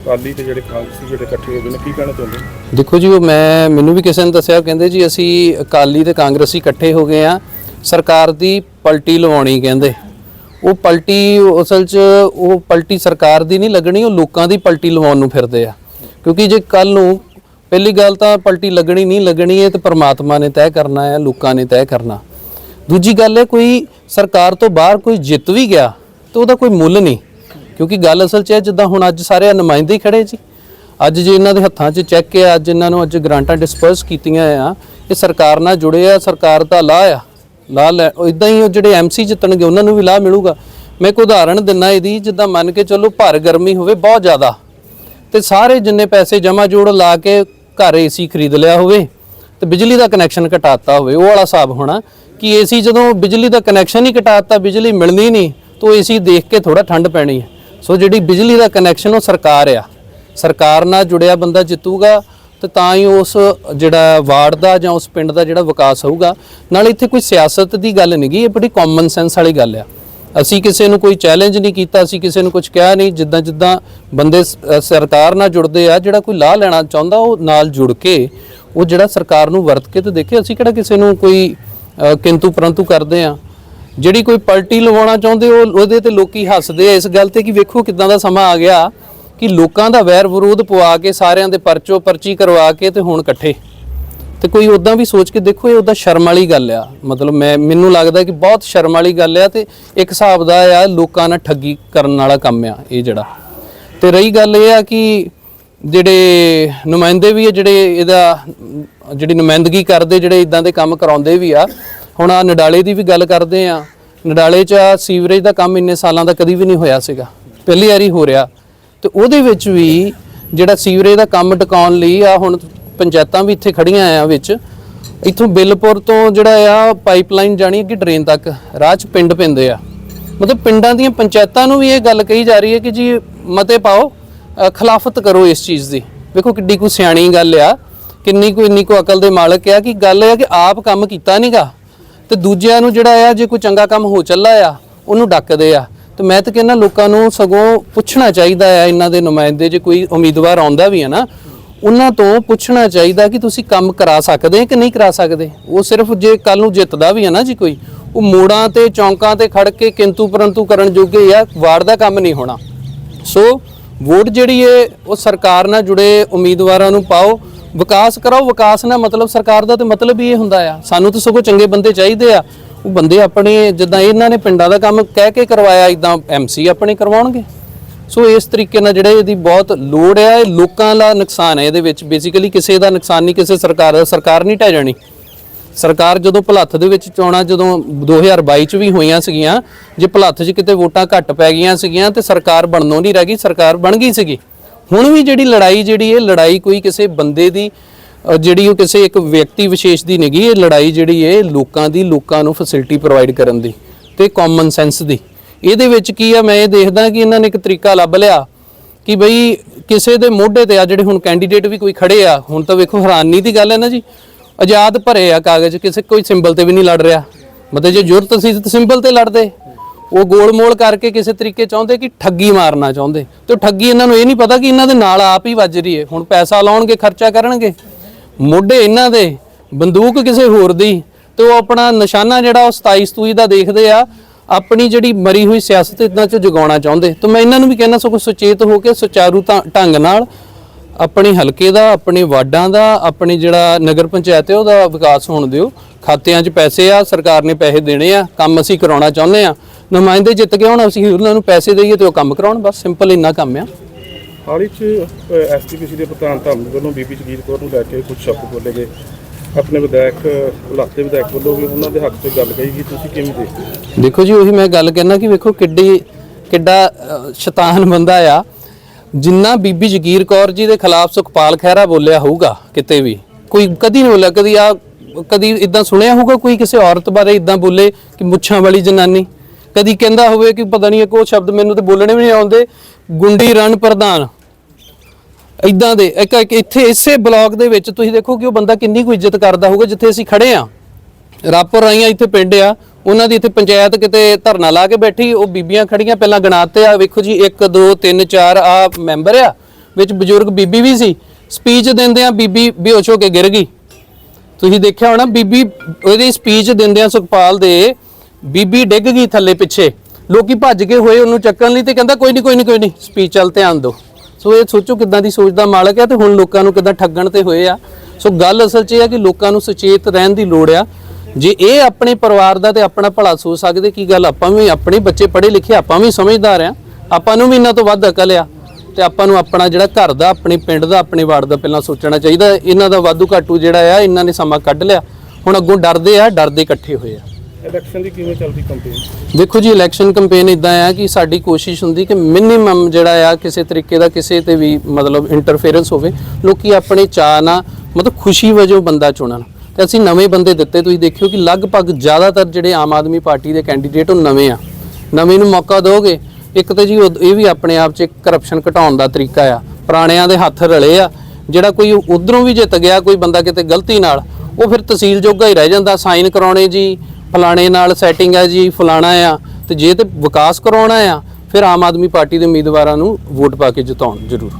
ਅਕਾਲੀ ਤੇ ਜਿਹੜੇ ਕਾਂਗਰਸੀ ਜਿਹੜੇ ਇਕੱਠੇ ਹੋ ਗਏ ਨੇ, ਕੀ ਕਹਿਣਾ ਚਾਹੁੰਦੇ ਦੇਖੋ ਜੀ, ਉਹ ਮੈਂ, ਮੈਨੂੰ ਵੀ ਕਿਸੇ ਨੇ ਦੱਸਿਆ ਕਹਿੰਦੇ ਜੀ ਅਸੀਂ ਅਕਾਲੀ ਤੇ ਕਾਂਗਰਸੀ ਇਕੱਠੇ ਹੋ ਗਏ ਆ ਸਰਕਾਰ ਦੀ ਪਲਟੀ ਲਵਾਉਣੀ ਕਹਿੰਦੇ। ਉਹ ਪਲਟੀ ਅਸਲ 'ਚ ਉਹ ਪਲਟੀ ਸਰਕਾਰ ਦੀ ਨਹੀਂ ਲੱਗਣੀ, ਉਹ ਲੋਕਾਂ ਦੀ ਪਲਟੀ ਲਵਾਉਣ ਨੂੰ ਫਿਰਦੇ ਆ। ਕਿਉਂਕਿ ਜੇ ਕੱਲ ਨੂੰ ਪਹਿਲੀ ਗੱਲ ਤਾਂ ਪਲਟੀ ਲੱਗਣੀ ਨਹੀਂ ਲੱਗਣੀ, ਇਹ ਤਾਂ ਪਰਮਾਤਮਾ ਨੇ ਤੈਅ ਕਰਨਾ ਹੈ, ਲੋਕਾਂ ਨੇ ਤੈਅ ਕਰਨਾ। ਦੂਜੀ ਗੱਲ ਹੈ ਕੋਈ ਸਰਕਾਰ ਤੋਂ ਬਾਹਰ ਕੋਈ ਜਿੱਤ ਵੀ ਗਿਆ, ਤਾਂ ਉਹਦਾ ਕੋਈ ਮੁੱਲ ਨਹੀਂ। ਕਿਉਂਕਿ ਗੱਲ ਅਸਲ 'ਚ ਹੈ, ਜਿੱਦਾਂ ਹੁਣ ਅੱਜ ਸਾਰੇ ਨੁਮਾਇੰਦੇ ਹੀ ਖੜੇ ਜੀ। ਅੱਜ ਜੇ ਇਹਨਾਂ ਦੇ ਹੱਥਾਂ 'ਚ ਚੈੱਕ ਹੈ, ਅੱਜ ਇਹਨਾਂ ਨੂੰ ਅੱਜ ਗ੍ਰਾਂਟਾਂ ਡਿਸਪਰਸ ਕੀਤੀਆਂ ਆ, ਇਹ ਸਰਕਾਰ ਨਾਲ ਜੁੜੇ ਆ, ਸਰਕਾਰ ਦਾ ਲਾਹ ਆ। ਲਾਹ ਲੈ ਇਦਾਂ ਹੀ ਉਹ ਜਿਹੜੇ ਐਮਸੀ ਜਿੱਤਣਗੇ, ਉਹਨਾਂ ਨੂੰ ਵੀ ਲਾਹ ਮਿਲੂਗਾ। ਮੈਂ ਇੱਕ ਉਦਾਹਰਣ ਦਿੰਨਾ ਇਹਦੀ, ਜਿੱਦਾਂ ਮੰਨ ਕੇ ਚੱਲੋ ਭਰ ਗਰਮੀ ਹੋਵੇ ਬਹੁਤ ਜ਼ਿਆਦਾ, ਤੇ ਸਾਰੇ ਜਿੰਨੇ ਪੈਸੇ ਜਮਾ ਜੋੜ ਲਾ ਕੇ ਘਰ ਏਸੀ ਖਰੀਦ ਲਿਆ ਹੋਵੇ, ਤੇ ਬਿਜਲੀ ਦਾ ਕਨੈਕਸ਼ਨ ਘਟਾਤਾ ਹੋਵੇ, ਉਹ ਵਾਲਾ ਹਿਸਾਬ ਹੋਣਾ, ਕਿ ਏਸੀ ਜਦੋਂ ਬਿਜਲੀ ਦਾ ਕਨੈਕਸ਼ਨ ਹੀ ਘਟਾਤਾ, ਬਿਜਲੀ ਮਿਲਣੀ ਨਹੀਂ, ਤਾਂ ਏਸੀ ਦੇਖ ਕੇ ਥੋੜਾ ਠੰਡ ਪੈਣੀ ਹੈ। ਸੋ ਜਿਹੜੀ ਬਿਜਲੀ ਦਾ ਕਨੈਕਸ਼ਨ ਉਹ ਸਰਕਾਰ ਆ। ਸਰਕਾਰ ਨਾਲ ਜੁੜਿਆ ਬੰਦਾ ਜਿੱਤੂਗਾ ਤੇ ਤਾਂ ਹੀ ਉਸ ਜਿਹੜਾ ਵਾਰਡ ਦਾ ਜਾਂ ਉਸ ਪਿੰਡ ਦਾ ਜਿਹੜਾ ਵਿਕਾਸ ਹੋਊਗਾ। ਨਾਲ ਇੱਥੇ ਕੋਈ ਸਿਆਸਤ ਦੀ ਗੱਲ ਨਹੀਂ ਗੀ, ਇਹ ਬੜੀ ਕਾਮਨ ਸੈਂਸ ਵਾਲੀ ਗੱਲ ਆ। ਅਸੀਂ ਕਿਸੇ ਨੂੰ ਕੋਈ ਚੈਲੰਜ ਨਹੀਂ ਕੀਤਾ, ਅਸੀਂ ਕਿਸੇ ਨੂੰ ਕੁਝ ਕਿਹਾ ਨਹੀਂ, ਜਿੱਦਾਂ ਜਿੱਦਾਂ ਬੰਦੇ ਸਰਕਾਰ ਨਾਲ ਜੁੜਦੇ ਆ, ਜਿਹੜਾ ਕੋਈ ਲਾਹ ਲੈਣਾ ਚਾਹੁੰਦਾ ਉਹ ਨਾਲ ਜੁੜ ਕੇ ਉਹ ਜਿਹੜਾ ਸਰਕਾਰ ਨੂੰ ਵਰਤ ਕੇ ਤੇ ਦੇਖੇ, ਅਸੀਂ ਕਿਹੜਾ ਕਿਸੇ ਨੂੰ ਕੋਈ ਕਿੰਤੂ ਪਰੰਤੂ ਕਰਦੇ ਆ। ਜਿਹੜੀ ਕੋਈ ਪਲਟੀ ਲਵਾਉਣਾ ਚਾਹੁੰਦੇ ਉਹ ਉਹਦੇ ਤੇ ਲੋਕੀ ਹੱਸਦੇ ਆ। ਇਸ ਗੱਲ ਤੇ ਕਿ ਵੇਖੋ ਕਿਦਾਂ ਦਾ ਸਮਾਂ ਆ ਗਿਆ ਕਿ ਲੋਕਾਂ ਦਾ ਵੈਰ ਵਿਰੋਧ ਪਵਾ ਕੇ ਸਾਰਿਆਂ ਦੇ ਪਰਚੋ ਪਰਚੀ ਕਰਵਾ ਕੇ ਤੇ ਹੁਣ ਇਕੱਠੇ। ਤੇ ਕੋਈ ਉਦਾਂ ਵੀ ਸੋਚ ਕੇ ਦੇਖੋ, ਇਹ ਉਦਾਂ ਸ਼ਰਮ ਵਾਲੀ ਗੱਲ ਆ। ਮਤਲਬ ਮੈਂ, ਮੈਨੂੰ ਲੱਗਦਾ ਕਿ ਬਹੁਤ ਸ਼ਰਮ ਵਾਲੀ ਗੱਲ ਆ ਤੇ ਇੱਕ ਹਿਸਾਬ ਦਾ ਆ, ਲੋਕਾਂ ਨਾਲ ਠੱਗੀ ਕਰਨ ਵਾਲਾ ਕੰਮ ਆ ਇਹ ਜਿਹੜਾ। ਤੇ ਰਹੀ ਗੱਲ ਇਹ ਆ ਕਿ ਜਿਹੜੇ ਨੁਮਾਇੰਦੇ ਵੀ ਆ, ਜਿਹੜੇ ਇਹਦਾ, ਜਿਹੜੀ ਨੁਮਾਇੰਦਗੀ ਕਰਦੇ, ਜਿਹੜੇ ਇਦਾਂ ਦੇ ਕੰਮ ਕਰਾਉਂਦੇ ਵੀ ਆ ਹੁਣ ਆ ਨਡਾਲੇ ਦੀ ਵੀ ਗੱਲ ਕਰਦੇ ਆ। ਨਡਾਲੇ 'ਚ ਆ ਸੀਵਰੇਜ ਦਾ ਕੰਮ ਇੰਨੇ ਸਾਲਾਂ ਦਾ ਕਦੀ ਵੀ ਨਹੀਂ ਹੋਇਆ ਸੀਗਾ। ਪਹਿਲੀ ਵਾਰੀ ਹੋ ਰਿਹਾ। ਤੇ ਉਹਦੇ ਵਿੱਚ ਵੀ ਜਿਹੜਾ ਸੀਵਰੇਜ ਦਾ ਕੰਮ ਟਿਕਾਉਣ ਲਈ ਆ ਹੁਣ ਪੰਚਾਇਤਾਂ ਵੀ ਇੱਥੇ ਖੜੀਆਂ ਆ ਵਿੱਚ। ਇੱਥੋਂ ਬਿੱਲਪੁਰ ਤੋਂ ਜਿਹੜਾ ਆ ਪਾਈਪਲਾਈਨ ਜਾਣੀ ਕਿ ਡਰੇਨ ਤੱਕ, ਰਾਹ 'ਚ ਪਿੰਡ ਪੈਂਦੇ ਆ। ਮਤਲਬ ਪਿੰਡਾਂ ਦੀਆਂ ਪੰਚਾਇਤਾਂ ਨੂੰ ਵੀ ਇਹ ਗੱਲ ਕਹੀ ਜਾ ਰਹੀ ਹੈ ਕਿ ਜੀ ਮਤੇ ਪਾਓ ਖਿਲਾਫਤ ਕਰੋ ਇਸ ਚੀਜ਼ ਦੀ। ਵੇਖੋ ਕਿੱਡੀ ਕੋ ਸਿਆਣੀ ਗੱਲ ਆ। ਕਿੰਨੀ ਕੋ, ਇੰਨੀ ਕੋ ਅਕਲ ਦੇ ਮਾਲਕ ਆ ਕਿ ਗੱਲ ਇਹ ਆ ਕਿ ਆਪ ਕੰਮ ਕੀਤਾ ਨਹੀਂਗਾ ਤੇ ਦੂਜਿਆਂ ਨੂੰ ਜਿਹੜਾ ਆ, ਜੇ ਕੋਈ ਚੰਗਾ ਕੰਮ ਹੋ ਚੱਲਾ ਆ, ਉਹਨੂੰ ਡੱਕਦੇ ਆ। ਤੇ ਮੈਂ ਤਾਂ ਕਹਿੰਦਾ ਲੋਕਾਂ ਨੂੰ ਸਗੋਂ ਪੁੱਛਣਾ ਚਾਹੀਦਾ ਆ, ਇਹਨਾਂ ਦੇ ਨੁਮਾਇੰਦੇ, ਜੇ ਕੋਈ ਉਮੀਦਵਾਰ ਆਉਂਦਾ ਵੀ ਹੈ ਨਾ, ਉਹਨਾਂ ਤੋਂ ਪੁੱਛਣਾ ਚਾਹੀਦਾ ਕਿ ਤੁਸੀਂ ਕੰਮ ਕਰਾ ਸਕਦੇ ਕਿ ਨਹੀਂ ਕਰਾ ਸਕਦੇ। ਉਹ ਸਿਰਫ ਜੇ ਕੱਲ ਨੂੰ ਜਿੱਤਦਾ ਵੀ ਹੈ ਨਾ ਜੀ ਕੋਈ, ਉਹ ਮੋੜਾਂ ਤੇ, ਚੌਂਕਾਂ ਤੇ ਖੜ ਕੇ ਕਿੰਤੂ ਪਰੰਤੂ ਕਰਨ ਜੋਗੇ ਆ, ਵਾਰ ਦਾ ਕੰਮ ਨਹੀਂ ਹੋਣਾ। ਸੋ ਵੋਟ ਜਿਹੜੀ ਏ, ਉਹ ਸਰਕਾਰ ਨਾਲ ਜੁੜੇ ਉਮੀਦਵਾਰਾਂ ਨੂੰ ਪਾਓ। ਵਿਕਾਸ ਕਰਾਓ, ਵਿਕਾਸ ਨਾਲ ਮਤਲਬ ਸਰਕਾਰ ਦਾ ਤੇ ਮਤਲਬ ਹੀ ਇਹ ਹੁੰਦਾ ਆ। ਸਾਨੂੰ ਤਾਂ ਸਗੋਂ ਚੰਗੇ ਬੰਦੇ ਚਾਹੀਦੇ ਆ। ਉਹ ਬੰਦੇ ਆਪਣੇ ਜਿੱਦਾਂ ਇਹਨਾਂ ਨੇ ਪਿੰਡਾਂ ਦਾ ਕੰਮ ਕਹਿ ਕੇ ਕਰਵਾਇਆ ਇਦਾਂ ਐਮਸੀ ਆਪਣੇ ਕਰਵਾਉਣਗੇ। ਸੋ ਇਸ ਤਰੀਕੇ ਨਾਲ ਜਿਹੜੇ ਇਹਦੀ ਬਹੁਤ ਲੋੜ ਆ, ਇਹ ਲੋਕਾਂ ਦਾ ਨੁਕਸਾਨ ਹੈ ਇਹਦੇ ਵਿੱਚ। ਬੇਸਿਕਲੀ ਕਿਸੇ ਦਾ ਨੁਕਸਾਨ ਨਹੀਂ, ਕਿਸੇ ਸਰਕਾਰ ਦਾ, ਸਰਕਾਰ ਨਹੀਂ ਢਹਿ ਜਾਣੀ। ਸਰਕਾਰ ਜਦੋਂ ਭਲੱਥ ਦੇ ਵਿੱਚ ਚੋਣਾਂ ਜਦੋਂ 2022 ਚ ਵੀ ਹੋਈਆਂ ਸੀਗੀਆਂ, ਜੇ ਭਲੱਥ 'ਚ ਕਿਤੇ ਵੋਟਾਂ ਘੱਟ ਪੈ ਗਈਆਂ ਸੀਗੀਆਂ, ਤੇ ਸਰਕਾਰ ਬਣਨੋਂ ਨਹੀਂ ਰਹਿ ਗਈ, ਸਰਕਾਰ ਬਣ ਗਈ ਸੀਗੀ। ਹੁਣ ਵੀ ਜਿਹੜੀ ਲੜਾਈ ਜਿਹੜੀ ਇਹ ਲੜਾਈ ਕੋਈ ਕਿਸੇ ਬੰਦੇ ਦੀ ਜਿਹੜੀ ਉਹ ਕਿਸੇ ਇੱਕ ਵਿਅਕਤੀ ਵਿਸ਼ੇਸ਼ ਦੀ ਨਹੀਂ ਇਹ ਲੜਾਈ ਜਿਹੜੀ ਇਹ ਲੋਕਾਂ ਦੀ, ਲੋਕਾਂ ਨੂੰ ਫੈਸਿਲਿਟੀ ਪ੍ਰੋਵਾਈਡ ਕਰਨ ਦੀ ਤੇ ਕਾਮਨ ਸੈਂਸ ਦੀ। ਇਹਦੇ ਵਿੱਚ ਕੀ ਆ, ਮੈਂ ਇਹ ਦੇਖਦਾ ਕਿ ਇਹਨਾਂ ਨੇ ਇੱਕ ਤਰੀਕਾ ਲੱਭ ਲਿਆ ਕਿ ਬਈ ਕਿਸੇ ਦੇ ਮੋਢੇ ਤੇ ਆ ਜਿਹੜੇ ਹੁਣ ਕੈਂਡੀਡੇਟ ਵੀ ਕੋਈ ਖੜੇ ਆ, ਹੁਣ ਤਾਂ ਵੇਖੋ ਹੈਰਾਨੀ ਦੀ ਗੱਲ ਹੈ ਨਾ ਜੀ, ਆਜ਼ਾਦ ਭਰੇ ਆ ਕਾਗਜ਼, ਕਿਸੇ ਕੋਈ ਸਿੰਬਲ ਤੇ ਵੀ ਨਹੀਂ ਲੜ ਰਿਹਾ। ਮਤਲਬ ਜੇ ਜ਼ਰੂਰਤ ਸੀ ਤਾਂ ਸਿੰਬਲ ਤੇ ਲੜਦੇ। ਉਹ ਗੋਲ-ਮੋਲ ਕਰਕੇ ਕਿਸੇ ਤਰੀਕੇ ਚਾਹੁੰਦੇ ਕਿ ਠੱਗੀ ਮਾਰਨਾ ਚਾਹੁੰਦੇ। ਤੇ ਠੱਗੀ ਇਹਨਾਂ ਨੂੰ ਇਹ ਨਹੀਂ ਪਤਾ ਕਿ ਇਹਨਾਂ ਦੇ ਨਾਲ ਆਪ ਹੀ ਵੱਜ ਰਹੀ ਹੈ। ਹੁਣ ਪੈਸਾ ਲਾਉਣਗੇ, ਖਰਚਾ ਕਰਨਗੇ। ਮੋਢੇ ਇਹਨਾਂ ਦੇ, ਬੰਦੂਕ ਕਿਸੇ ਹੋਰ ਦੀ। ਤੇ ਉਹ ਆਪਣਾ ਨਿਸ਼ਾਨਾ ਜਿਹੜਾ ਉਹ 27 ਸਤੂਈ ਦਾ ਦੇਖਦੇ ਆ, ਆਪਣੀ ਜਿਹੜੀ ਮਰੀ ਹੋਈ ਸਿਆਸਤ ਇਦਾਂ ਚ ਜਗਾਉਣਾ ਚਾਹੁੰਦੇ। ਤਾਂ ਮੈਂ ਇਹਨਾਂ ਨੂੰ ਵੀ ਕਹਿਣਾ ਸਗੋਂ ਸੁਚੇਤ ਹੋ ਕੇ ਸੁਚਾਰੂ ਢੰਗ ਨਾਲ ਆਪਣੇ ਹਲਕੇ ਦਾ, ਆਪਣੇ ਵਾਰਡਾਂ ਦਾ, ਆਪਣੇ ਜਿਹੜਾ ਨਗਰ ਪੰਚਾਇਤ ਹੈ ਉਹਦਾ ਵਿਕਾਸ ਹੋਣ ਦਿਓ। ਖਾਤਿਆਂ 'ਚ ਪੈਸੇ ਆ, ਸਰਕਾਰ ਨੇ ਪੈਸੇ ਦੇਣੇ ਆ, ਕੰਮ ਅਸੀਂ ਕਰਾਉਣਾ ਚਾਹੁੰਦੇ ਆ। ਨੁਮਾਇੰਦੇ ਜਿੱਤ ਕੇ ਹੁਣ ਅਸੀਂ ਉਹਨਾਂ ਨੂੰ ਪੈਸੇ ਦੇਈਏ ਤੇ ਉਹ ਕੰਮ ਕਰਾਉਣ ਬਸ ਸਿੰਪਲ ਇੰਨਾ ਕੰਮ ਆ। ਹਾਲ ਹੀ ਚ ਐਸਟੀਪੀਸੀ ਦੇ ਪ੍ਰਧਾਨ ਧੰਮ ਵੱਲੋਂ ਬੀਬੀ ਜਗੀਰ ਕੌਰ ਨੂੰ ਲੈ ਕੇ ਕੁਝ ਸ਼ਬਦ ਬੋਲੇ ਗਏ। ਆਪਣੇ ਵਿਧਾਇਕ ਲਾਤੇ ਵਿਧਾਇਕ ਵੱਲੋਂ ਵੀ ਉਹਨਾਂ ਦੇ ਹੱਕ 'ਚ ਗੱਲ ਕਹੀ ਗਈ। ਤੁਸੀਂ ਕਿਵੇਂ ਦੇਖਦੇ? ਦੇਖੋ ਜੀ ਉਹੀ ਮੈਂ ਗੱਲ ਕਹਿਣਾ ਕਿ ਵੇਖੋ ਕਿੱਡੀ ਕਿੱਡਾ ਸ਼ੈਤਾਨ ਬੰਦਾ ਆ। ਜਿੰਨਾ ਬੀਬੀ ਜਗੀਰ ਕੌਰ ਜੀ ਦੇ ਖਿਲਾਫ ਸੁਖਪਾਲ ਖਹਿਰਾ ਬੋਲਿਆ ਹੋਊਗਾ ਕਿਤੇ ਵੀ ਕੋਈ ਕਦੀ ਨਹੀਂ ਬੋਲਿਆ ਕਦੀ ਆ ਕਦੀ ਇਦਾਂ ਸੁਣਿਆ ਹੋਊਗਾ ਕੋਈ ਕਿਸੇ ਔਰਤ ਬਾਰੇ ਇਦਾਂ ਬੋਲੇ ਕਿ ਮੁੱਛਾਂ ਵਾਲੀ ਜਨਾਨੀ। ਕਦੀ ਕਹਿੰਦਾ ਹੋਵੇ ਕਿ ਪਤਾ ਨਹੀਂ ਇੱਕ ਉਹ ਸ਼ਬਦ ਮੈਨੂੰ ਤੇ ਬੋਲਣੇ ਵੀ ਨਹੀਂ ਆਉਂਦੇ। ਗੁੰਡੀ ਰਣ ਪ੍ਰਧਾਨ। ਇਦਾਂ ਦੇ, ਇੱਕ ਇੱਕ ਇੱਥੇ ਇਸੇ ਬਲਾਕ ਦੇ ਵਿੱਚ ਤੁਸੀਂ ਦੇਖੋ ਕਿ ਉਹ ਬੰਦਾ ਕਿੰਨੀ ਕੁ ਇੱਜ਼ਤ ਕਰਦਾ ਹੋਊਗਾ, ਜਿੱਥੇ ਅਸੀਂ ਖੜੇ ਆ ਰਾਪੁਰ ਰਾਈਆਂ ਇੱਥੇ ਪਿੰਡ ਆ, ਉਹਨਾਂ ਦੀ ਇੱਥੇ ਪੰਚਾਇਤ ਕਿਤੇ ਧਰਨਾ ਲਾ ਕੇ ਬੈਠੀ, ਉਹ ਬੀਬੀਆਂ ਖੜੀਆਂ ਪਹਿਲਾਂ ਗਣਾਤੇ ਆ, ਵੇਖੋ ਜੀ 1 2 3 4 ਆ ਮੈਂਬਰ ਆ, ਵਿੱਚ ਬਜ਼ੁਰਗ ਬੀਬੀ ਵੀ ਸੀ। ਸਪੀਚ ਦਿੰਦੇ ਆ ਬੀਬੀ ਬੇਹੋਸ਼ ਹੋ ਕੇ ਗਿਰ ਗਈ। ਤੁਸੀਂ ਦੇਖਿਆ ਹੋਣਾ, ਬੀਬੀ ਉਹਦੀ ਸਪੀਚ ਦਿੰਦਿਆਂ ਸੁਖਪਾਲ ਦੇ ਬੀਬੀ ਡਿੱਗ ਗਈ ਥੱਲੇ ਪਿੱਛੇ। ਲੋਕੀ ਭੱਜ ਕੇ ਹੋਏ ਉਹਨੂੰ ਚੱਕਣ ਲਈ ਤੇ ਕਹਿੰਦਾ, ਕੋਈ ਨਹੀਂ ਕੋਈ ਨਹੀਂ ਕੋਈ ਨਹੀਂ ਸਪੀਚ ਚੱਲ ਧਿਆਨ ਦਿਓ। ਸੋ ਇਹ ਸੋਚੋ ਕਿੱਦਾਂ ਦੀ ਸੋਚ ਦਾ ਮਾਲਕ ਹੈ ਤੇ ਹੁਣ ਲੋਕਾਂ ਨੂੰ ਕਿੱਦਾਂ ਠੱਗਣ ਤੇ ਹੋਏ ਆ। ਸੋ ਗੱਲ ਅਸਲ 'ਚ ਇਹ ਆ ਕਿ ਲੋਕਾਂ ਨੂੰ ਸੁਚੇਤ ਰਹਿਣ ਦੀ ਲੋੜ ਆ। ਜੇ ਇਹ ਆਪਣੇ ਪਰਿਵਾਰ ਦਾ ਤੇ ਆਪਣਾ ਭਲਾ ਸੋਚ ਸਕਦੇ, ਕੀ ਗੱਲ? ਆਪਾਂ ਵੀ ਆਪਣੇ ਬੱਚੇ ਪੜ੍ਹੇ ਲਿਖੇ ਆਪਾਂ ਵੀ ਸਮਝਦਾਰ ਆ। ਆਪਾਂ ਨੂੰ ਵੀ ਇਹਨਾਂ ਤੋਂ ਵੱਧ ਅਕਲ ਆ। ਤੇ ਆਪਾਂ ਨੂੰ ਆਪਣਾ ਜਿਹੜਾ ਘਰ ਦਾ, ਆਪਣੇ ਪਿੰਡ ਦਾ, ਆਪਣੇ ਵਾਰਡ ਦਾ ਪਹਿਲਾਂ ਸੋਚਣਾ ਚਾਹੀਦਾ। ਇਹਨਾਂ ਦਾ ਵਾਧੂ ਘਾਟੂ ਜਿਹੜਾ ਆ, ਇਹਨਾਂ ਨੇ ਸਮਾਂ ਕੱਢ ਲਿਆ। ਹੁਣ ਅੱਗੋਂ ਡਰਦੇ ਆ, ਡਰਦੇ ਇਕੱਠੇ ਹੋਏ ਆ। ਇਲੈਕਸ਼ਨ ਦੀ ਕਿਵੇਂ ਚੱਲਦੀ ਕੰਪੇਨ ਦੇਖੋ ਜੀ ਇਲੈਕਸ਼ਨ ਕੰਪੇਨ ਇਦਾਂ ਆ ਕਿ ਸਾਡੀ ਕੋਸ਼ਿਸ਼ ਹੁੰਦੀ ਕਿ ਮਿਨੀਮਮ ਜਿਹੜਾ ਆ, ਕਿਸੇ ਤਰੀਕੇ ਦਾ ਕਿਸੇ ਤੇ ਵੀ ਮਤਲਬ ਇੰਟਰਫੇਰੈਂਸ ਹੋਵੇ, ਲੋਕੀ ਆਪਣੇ ਚਾਅ ਨਾਲ, ਮਤਲਬ ਖੁਸ਼ੀ ਵਜੋਂ ਬੰਦਾ ਚੁਣਨ। ਤੇ ਅਸੀਂ ਨਵੇਂ ਬੰਦੇ ਦਿੱਤੇ, ਤੁਸੀਂ ਦੇਖਿਓ ਕਿ ਲਗਭਗ ਜ਼ਿਆਦਾਤਰ ਜਿਹੜੇ ਆਮ ਆਦਮੀ ਪਾਰਟੀ ਦੇ ਕੈਂਡੀਡੇਟ ਉਹ ਨਵੇਂ ਆ। ਨਵੇਂ ਨੂੰ ਮੌਕਾ ਦਿਓਗੇ ਇੱਕ ਤਾਂ ਜੀ ਉਹ- ਇਹ ਵੀ ਆਪਣੇ ਆਪ 'ਚ ਕਰਪਸ਼ਨ ਘਟਾਉਣ ਦਾ ਤਰੀਕਾ ਆ। ਪੁਰਾਣਿਆਂ ਦੇ ਹੱਥ ਰਲੇ ਆ, ਜਿਹੜਾ ਕੋਈ ਉਧਰੋਂ ਵੀ ਜਿੱਤ ਗਿਆ, ਕੋਈ ਬੰਦਾ ਕਿਤੇ ਗਲਤੀ ਨਾਲ, ਉਹ ਫਿਰ ਤਹਿਸੀਲ ਜੋਗਾ ਹੀ ਰਹਿ ਜਾਂਦਾ, ਸਾਈਨ ਕਰਾਉਣੇ ਜੀ ਫਲਾਣੇ ਨਾਲ ਸੈਟਿੰਗ ਹੈ ਜੀ, ਫਲਾਣਾ ਆ, ਤੇ ਜੇ ਤੇ ਵਿਕਾਸ ਕਰਾਉਣਾ ਆ, ਫਿਰ ਆਮ ਆਦਮੀ ਪਾਰਟੀ ਦੇ ਉਮੀਦਵਾਰਾਂ ਨੂੰ ਵੋਟ ਪਾ ਕੇ ਜਿਤਾਉਣ ਜ਼ਰੂਰ।